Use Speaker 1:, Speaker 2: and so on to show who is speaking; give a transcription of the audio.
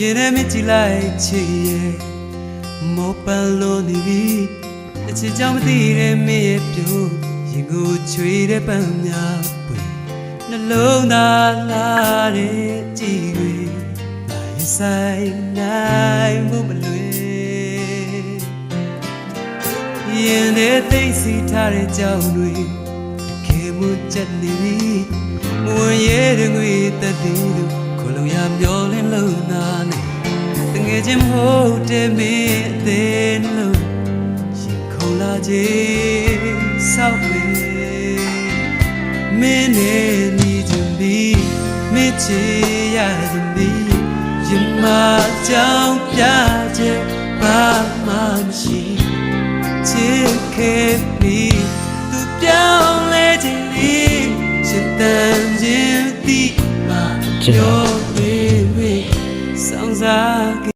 Speaker 1: ရင်ထဲမြစ်ကြည့်လိုက်ချစ်ရဲ့မောပန်လို့နေပြီအချစ်ကြောင့်မသိတဲ့မင်းရဲ့ပြုံးရင်ကိုချွေတဲ့ပန်းများပွေနှလုံးသားလာတဲ့ကြည်တွေလာရင်ဆိုင်နိုင်မှုမလွယ်ရင်ထဲသိသိထားတဲ့ကြောင်တွေတကယ်မှချက်နေပြီမဝင်ရတဲ့ငွေတက်တည်လို့ခလုံးရမျောလင်းလုံးနာနဲ့တငယ် ချင်းမဟုတ်တဲ့မင်းအသေးနှလုံးရင်ခုန်လာခြင်းဆောက်လေမင်းနဲ့ညီချင်ပြီးမင်းချေရခြင်းပြီးရင်မကြောင်ပြချက်ဘာမှမရှိချစ်ခဲ့ပြီးသူပြောင်းလဲခြင်းလေးချစ်တန်ခြင်းသည်မှ
Speaker 2: ကျွန်တော်
Speaker 1: ပြောပေး၍ဆောင်စား